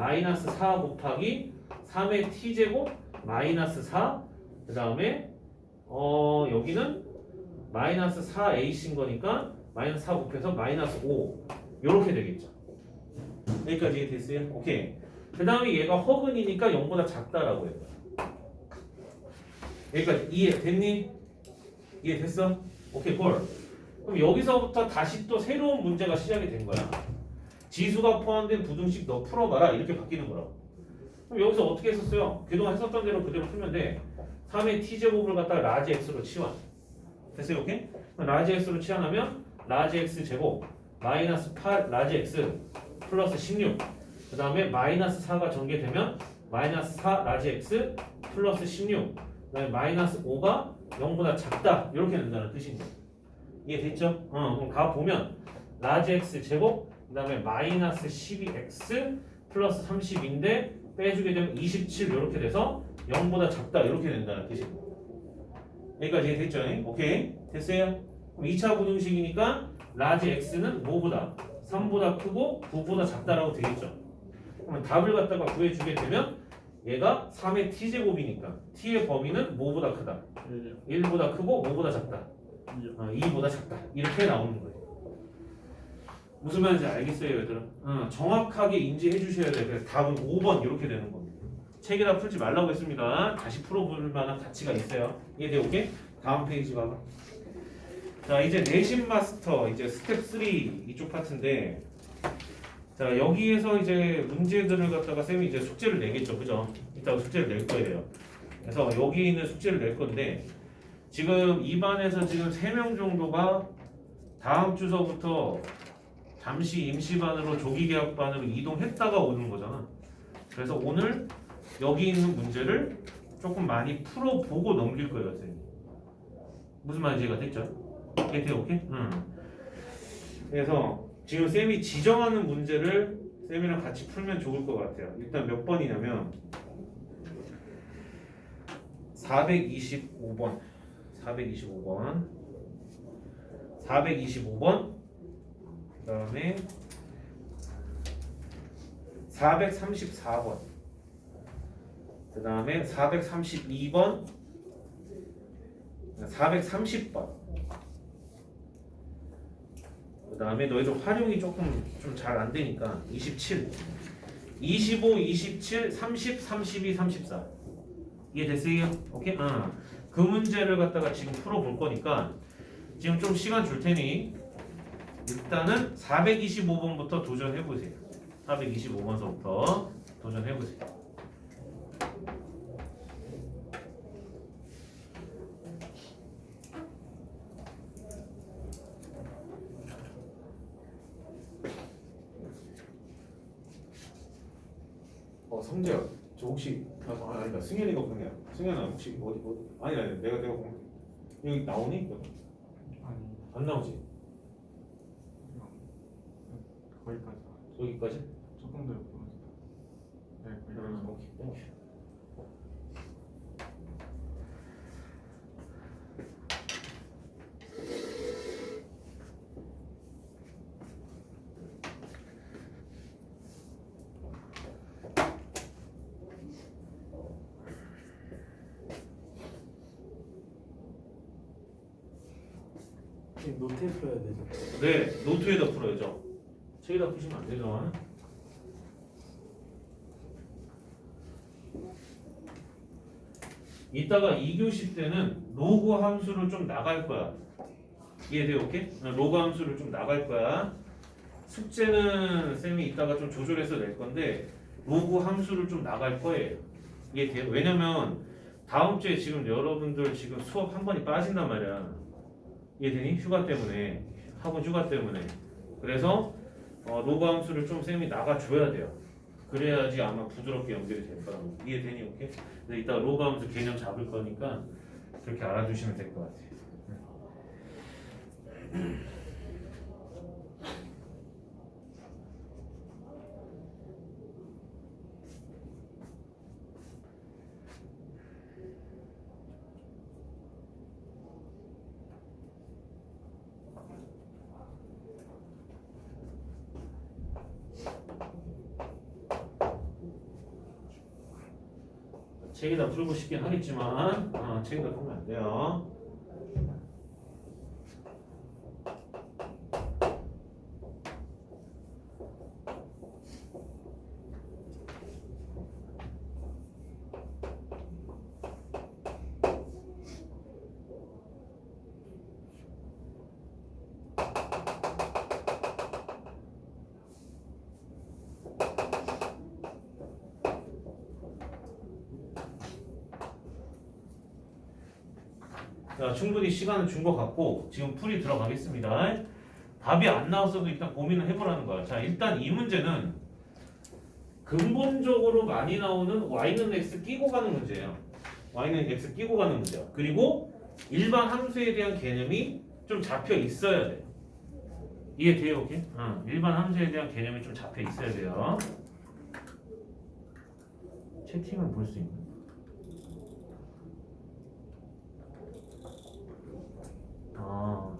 마이너스 4 곱하기 3의 t제곱 마이너스 4 그 다음에 어 여기는 마이너스 4a인 거니까 마이너스 4 곱해서 마이너스 5 요렇게 되겠죠. 여기까지 이해됐어요? 오케이. 그 다음에 얘가 허근이니까 0보다 작다라고 해요. 여기까지. 이해 됐니? 이해 됐어? 오케이 콜 그럼 여기서부터 다시 또 새로운 문제가 시작이 된 거야 지수가 포함된 부등식 너 풀어봐라 이렇게 바뀌는 거라고 그럼 여기서 어떻게 했었어요? 그동안 했었던 대로 그대로 풀면 돼 3의 t제곱을 갖다가 라지 x로 치환 됐어요 오케이? 라지 x로 치환하면 라지 x 제곱 마이너스 8 라지 x 플러스 16 그 다음에 마이너스 4가 전개되면 마이너스 4 라지 x 플러스 16 그 다음에 마이너스 5가 0보다 작다 이렇게 된다는 뜻입니다. 이해됐죠? 어, 그럼 가 보면 라지 x 제곱 그 다음에 마이너스 12x 플러스 30인데 빼주게 되면 27 이렇게 돼서 0보다 작다 이렇게 된다는 뜻입니다. 여기까지 이해됐죠? 오케이 됐어요? 그럼 2차 부등식이니까 라지 x는 뭐보다 3보다 크고 9보다 작다라고 되겠죠? 그러면 답을 갖다가 구해주게 되면 얘가 3의 t제곱이니까 t의 범위는 뭐보다 크다 1보다 크고 5보다 작다 어, 2보다 작다 이렇게 나오는 거예요 무슨 말인지 알겠어요 얘들아? 어, 정확하게 인지해 주셔야 돼요 그래서 답은 5번 이렇게 되는 겁니다. 책에다 풀지 말라고 했습니다. 다시 풀어볼 만한 가치가 있어요. 이해돼 오케이? 다음 페이지 봐봐. 자 이제 내신 마스터 이제 스텝 3 이쪽 파트인데 자 여기에서 이제 문제들을 갖다가 쌤이 이제 숙제를 내겠죠. 그죠? 이따가 숙제를 낼 거예요. 그래서 여기 있는 숙제를 낼 건데 지금 입안에서 지금 3명 정도가 다음 주서부터 잠시 임시반으로 조기계약반으로 이동했다가 오는 거잖아. 그래서 오늘 여기 있는 문제를 조금 많이 풀어보고 넘길 거예요 쌤이 무슨 말인지 이해가 됐죠? 오케이 오케이? 응. 그래서 지금 쌤이 지정하는 문제를 쌤이랑 같이 풀면 좋을 것 같아요. 일단 몇 번이냐면 425번, 425번, 425번, 그 다음에 434번, 그 다음에 432번, 430번. 그 다음에 너희들 활용이 조금 좀 잘 안 되니까 27, 25, 27, 30, 32, 34 이해됐어요? 오케이? 어. 그 문제를 갖다가 지금 풀어볼 거니까 지금 좀 시간 줄 테니 일단은 425번부터 도전해 보세요. 425번서부터 도전해 보세요. 어 성재야 저 혹시 아 아, 아니다. 승현이가 보내야. 승현아 혹시 어디 어디 아니 아니 내가 내가 보내 여기 나오니? 아니. 안 나오지 거기까지. 여기까지? 조금 더 옆으로 네 거기까지 음, 오케이 땡큐 노트에 풀어야 되죠. 네 노트에다 풀어야죠 책에다 푸시면 안 되죠. 이따가 2교시 때는 로그 함수를 좀 나갈 거야. 이해돼요 오케이? 어, 로그 함수를 좀 나갈 거야. 숙제는 쌤이 이따가 좀 조절해서 낼 건데 로그 함수를 좀 나갈 거예요. 이해돼요? 왜냐면 다음 주에 지금 여러분들 지금 수업 한 번이 빠진단 말이야. 이해되니? 휴가 때문에. 학원 휴가 때문에. 그래서 어, 로그 함수를 좀 쌤이 나가줘야 돼요 그래야지 아마 부드럽게 연결이 될 거라고 이해되니? 오케이? 근데 이따 로그 함수 개념 잡을 거니까 그렇게 알아두시면 될 것 같아요 책에다 풀고 싶긴 하겠지만 어, 책에다 풀면 안 돼요. 자, 충분히 시간을 준 것 같고 지금 풀이 들어가겠습니다. 답이 안 나왔어도 일단 고민을 해보라는 거야. 자, 일단 이 문제는 근본적으로 많이 나오는 y는 x 끼고 가는 문제예요. y는 x 끼고 가는 문제야. 그리고 일반 함수에 대한 개념이 좀 잡혀 있어야 돼. 이해돼요, 오케이? 어, 일반 함수에 대한 개념이 좀 잡혀 있어야 돼요. 채팅을 볼 수 있는. 아,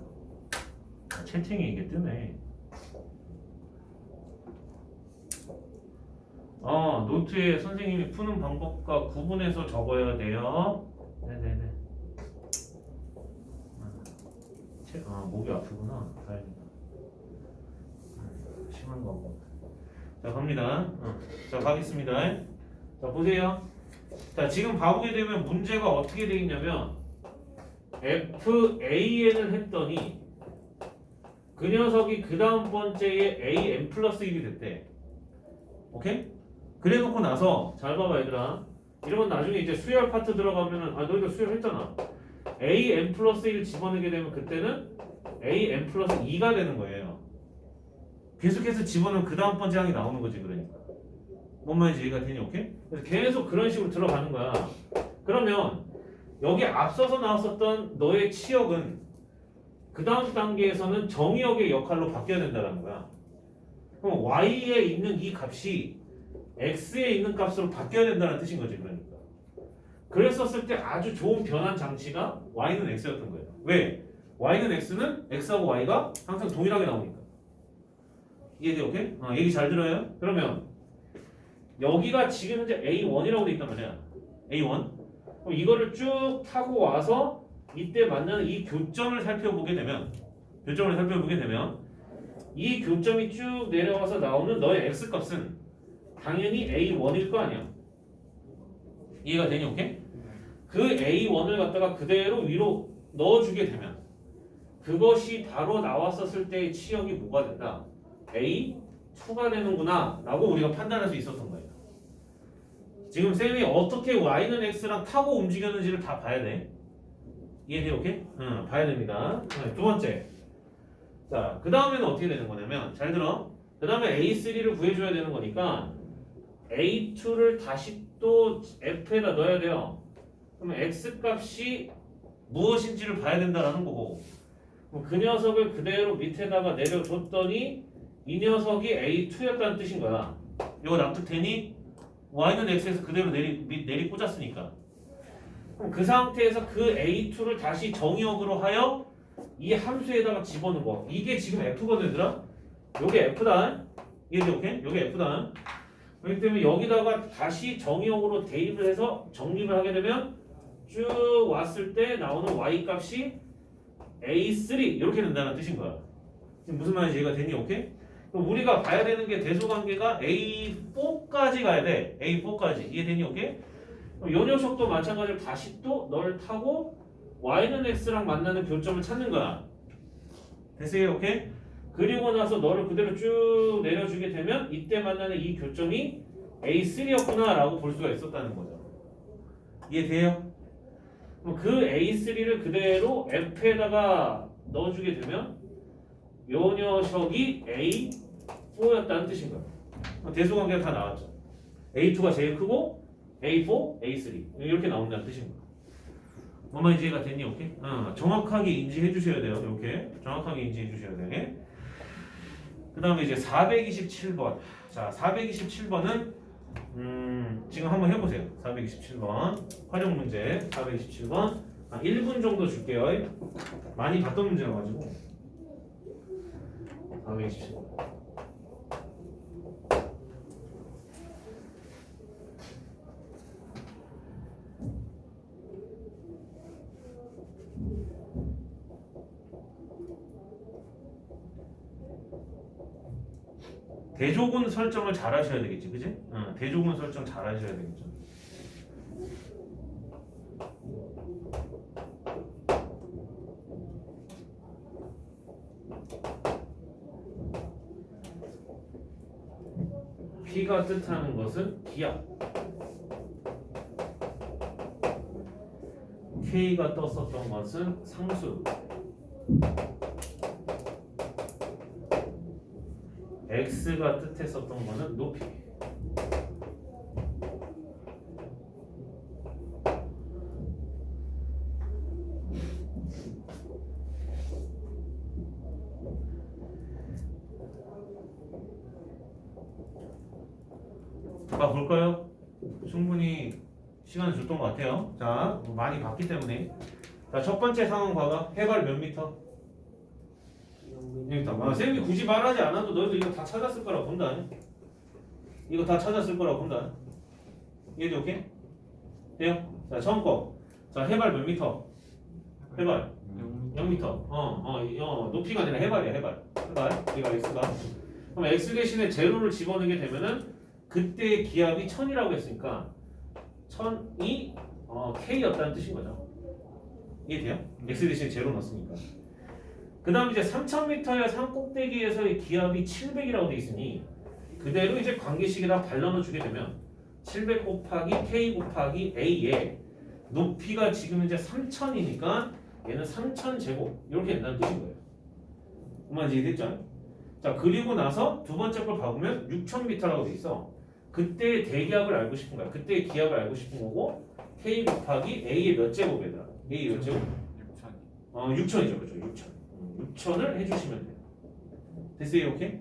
아, 채팅에 이게 뜨네. 어, 노트에 선생님이 푸는 방법과 구분해서 적어야 돼요. 네네네. 아, 채- 아, 목이 아프구나. 다행이다. 음, 심한 거. 자, 갑니다. 어, 자, 가겠습니다. 자, 보세요. 자, 지금 봐보게 되면 문제가 어떻게 돼 있냐면 FAN을 했더니 그 녀석이 그 다음 번째에 AN 플러스 1이 됐대. 오케이? 그래 놓고 나서 잘 봐봐 얘들아. 이러면 나중에 이제 수열 파트 들어가면은 아 너희도 수열 했잖아. AN 플러스 1 집어넣게 되면 그때는 AN 플러스 2가 되는 거예요. 계속해서 집어넣으면 그 다음 번째 항이 나오는 거지 그러니까. 뭔 말인지 이해가 되니 오케이? 그래서 계속 그런 식으로 들어가는 거야. 그러면 여기 앞서서 나왔었던 너의 치역은 그 다음 단계에서는 정의역의 역할로 바뀌어야 된다는 거야. 그럼 y에 있는 이 값이 x에 있는 값으로 바뀌어야 된다는 뜻인 거지 그러니까. 그랬었을 때 아주 좋은 변환 장치가 y는 x였던 거예요. 왜? y는 x는 x하고 y가 항상 동일하게 나오니까. 이해돼 오케이? 어, 얘기 잘 들어요? 그러면 여기가 지금 현재 a1이라고 돼 있단 말이야. a1. 이거를 쭉 타고 와서 이때 만나는 이 교점을 살펴보게 되면 교점을 살펴보게 되면 이 교점이 쭉 내려와서 나오는 너의 x 값은 당연히 a1일 거 아니야. 이해가 되니 오케이? 그 a1을 갖다가 그대로 위로 넣어주게 되면 그것이 바로 나왔었을 때의 치역이 뭐가 된다? a2가 되는구나 라고 우리가 판단할 수 있었던 거예요. 지금 쌤이 어떻게 y는 x랑 타고 움직였는지를 다 봐야 돼. 이해돼, 오케이? 응, 봐야 됩니다. 네, 두 번째. 자, 그 다음에는 어떻게 되는 거냐면, 잘 들어. 그 다음에 A3를 구해줘야 되는 거니까, A2를 다시 또 F에다 넣어야 돼요. 그러면 X 값이 무엇인지를 봐야 된다라는 거고, 그 녀석을 그대로 밑에다가 내려줬더니, 이 녀석이 A2였다는 뜻인 거야. 이거 납득되니? Y는 x에서 그대로 내리, 밑- 내리 꽂았으니까. 그럼 그 상태에서 그 a2를 다시 정의역으로 하여 이 함수에다가 집어넣어. 이게 지금 f거든 얘들아. 요게 f다. 이해돼 오케이? 요게 f다. 그렇기 때문에 여기다가 다시 정의역으로 대입을 해서 정립을 하게 되면 쭉 왔을 때 나오는 y 값이 a3 이렇게 된다는 뜻인 거야. 지금 무슨 말인지 이해가 되니 오케이? 우리가 봐야 되는 게 대소관계가 A4까지 가야 돼. A4까지. 이해되니 오케이? 요 녀석도 마찬가지로 다시 또 너를 타고 Y는 X랑 만나는 교점을 찾는 거야. 됐어요? 오케이? 그리고 나서 너를 그대로 쭉 내려주게 되면 이때 만나는 이 교점이 A3였구나 라고 볼 수가 있었다는 거죠. 이해돼요? 그 A3를 그대로 F에다가 넣어주게 되면 요 녀석이 A4였다는 뜻인 거야. 대수관계가 다 나왔죠. A2가 제일 크고 A4, A3 이렇게 나온다는 뜻인 거야. 뭔 말인지 이해가 됐니? 오케이? 어, 정확하게 인지해 주셔야 돼요. 이렇게 정확하게 인지해 주셔야 돼. 그 다음에 이제 427번. 자, 427번은 음, 지금 한번 해보세요. 427번 활용 문제 427번 한 1분 정도 줄게요. 많이 봤던 문제여가지고 427. 대조군 설정을 잘 하셔야 되겠지, 그지? 응, 대조군 설정 잘 하셔야 되겠죠. P가 뜻하는 것은 기압. K가 떴었던 것은 상수. X가 뜻했었던 것은 높이. 봐 볼까요? 충분히 시간 줬던 것 같아요. 자, 많이 봤기 때문에. 자, 첫 번째 상황 봐봐. 해발 몇 미터? 여기다. 아, 쌤이 굳이 말하지 않아도 너희들 이거 다 찾았을 거라 본다. 이거 다 찾았을 거라 본다. 이해돼 오케이? 돼요? 자, 처음 거. 자, 해발 몇 미터? 해발 0미터. 어, 어, 이- 어, 높이가 아니라 해발이야, 해발. 해발. 여기가 x가. 그럼 x 대신에 제로를 집어넣게 되면은 그때의 기압이 1000이라고 했으니까 1000이 어, k였다는 뜻인 거죠. 이해돼요? x 대신에 제로 넣었으니까. 그 다음 이제 3000m의 산 꼭대기에서의 기압이 700이라고 돼 있으니 그대로 이제 관계식에다 발라넣어 주게 되면 700 곱하기 k 곱하기 a에 높이가 지금 이제 3000이니까 얘는 3000 제곱 이렇게 된다는 뜻인 거예요. 그만 이해됐죠? 자 그리고 나서 두 번째 걸 봐보면 6000m라고 돼 있어. 그때의 대기압을 알고 싶은 거야. 그때의 기압을 알고 싶은 거고 k 곱하기 a의 몇 제곱이더라. a 몇 제곱? 6천 어 6000이죠, 그렇죠? 6000. 6000을 해주시면 돼요. 됐어요, 이렇게?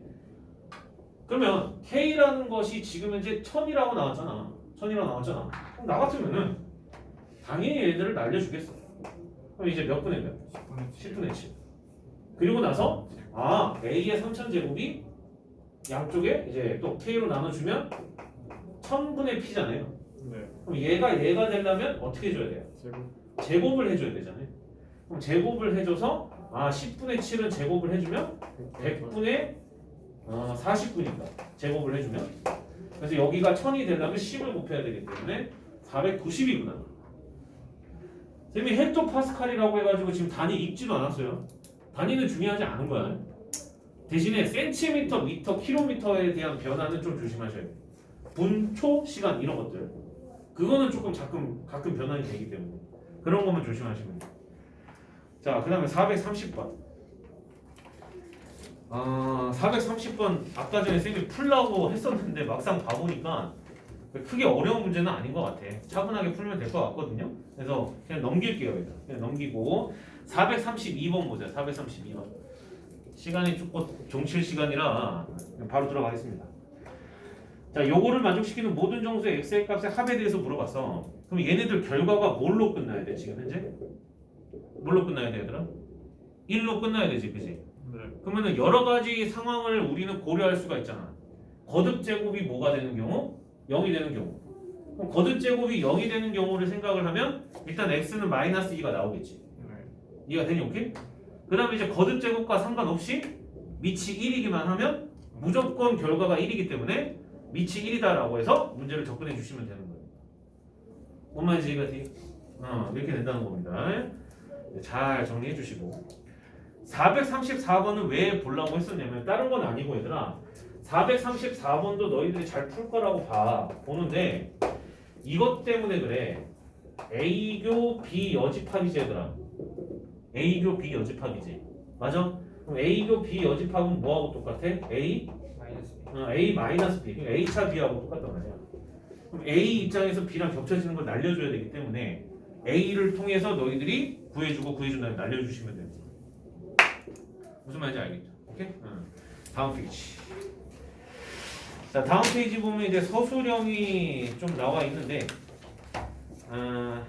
그러면 k라는 것이 지금 현재 1000이라고 나왔잖아. 1000이라고 나왔잖아. 그럼 나 같으면은 당연히 얘들을 날려주겠어. 그럼 이제 몇 분의 몇? 10분의 7 10분의 7. 그리고 나서 아 A의 3000제곱이 양쪽에 이제 또 K로 나눠주면 1000분의 P잖아요. 네 그럼 얘가 얘가 되려면 어떻게 해줘야 돼요? 제곱 제곱을 해줘야 되잖아요. 그럼 제곱을 해줘서 아 10분의 7은 제곱을 해주면 100분의 어, 40분이니까 제곱을 해주면 그래서 여기가 1000이 되려면 10을 곱해야 되기 때문에 490이구나. 쌤이 헥토파스칼이라고 해가지고 지금 단위 읽지도 않았어요. 단위는 중요하지 않은 거야. 대신에 센티미터, 미터, 킬로미터에 대한 변화는 좀 조심하셔야 돼요. 분, 초, 시간 이런 것들. 그거는 조금 가끔 가끔 변환이 되기 때문에 그런 것만 조심하시면 돼요. 자, 그다음에 430번. 아, 430번 아까 전에 쌤이 풀라고 했었는데 막상 봐 보니까 크게 어려운 문제는 아닌 것 같아. 차분하게 풀면 될 것 같거든요. 그래서 그냥 넘길게요. 그냥 넘기고 432번 보자. 432번. 시간이 조금 종칠 시간이라 바로 들어가겠습니다. 자, 요거를 만족시키는 모든 정수의 x의 값의 합에 대해서 물어봤어. 그럼 얘네들 결과가 뭘로 끝나야 돼? 지금 현재? 뭘로 끝나야 돼, 얘들아? 1로 끝나야 되지, 그지? 네 그러면은 여러 가지 상황을 우리는 고려할 수가 있잖아. 거듭 제곱이 뭐가 되는 경우? 0이 되는 경우. 그럼 거듭 제곱이 0이 되는 경우를 생각을 하면 일단 x는 마이너스 2가 나오겠지. 네 이해가 되니 오케이? 그 다음에 이제 거듭 제곱과 상관없이 밑이 1이기만 하면 무조건 결과가 1이기 때문에 밑이 1이다라고 해서 문제를 접근해 주시면 되는 거예요. 뭔 말인지 이해가 돼? 어, 이렇게 된다는 겁니다. 네, 잘 정리해 주시고 434번은 왜 보려고 했었냐면 다른 건 아니고 얘들아 434번도 너희들이 잘 풀 거라고 봐 보는데 이것 때문에 그래 A교 B 여집합이지 얘들아 A교 B 여집합이지 맞아? 그럼 A교 B 여집합은 뭐하고 똑같아? A 마이너스 어, A 마이너스 B 그러니까 A차 B하고 똑같단 말이야 그럼 A 입장에서 B랑 겹쳐지는 걸 날려줘야 되기 때문에 A를 통해서 너희들이 구해주고 구해준 다음에 날려주시면 됩니다 무슨 말인지 알겠죠? 오케이? 응. 다음 페이지 자 다음 페이지 보면 이제 서술형이 좀 나와 있는데 아,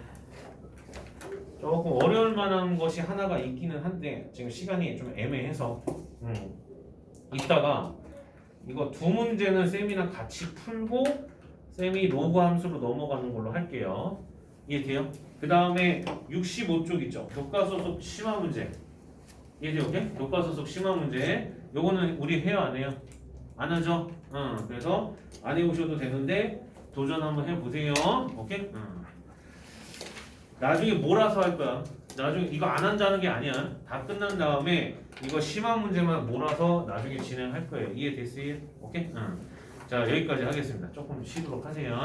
조금 어려울 만한 것이 하나가 있기는 한데 지금 시간이 좀 애매해서 음, 이따가 이거 두 문제는 쌤이랑 같이 풀고 쌤이 로그 함수로 넘어가는 걸로 할게요. 이해돼요? 그 다음에 65쪽 있죠. 교과서 속 심화 문제. 이해돼요? 오케이? 교과서 속 심화 문제. 요거는 우리 해요 안 해요? 안 하죠? 응. 그래서 안 해오셔도 되는데 도전 한번 해보세요. 오케이? 응. 나중에 몰아서 할 거야. 나중에 이거 안 한다는 게 아니야. 다 끝난 다음에 이거 심한 문제만 몰아서 나중에 진행할 거예요. 이해됐어요? 오케이? 응. 자 여기까지 하겠습니다. 조금 쉬도록 하세요.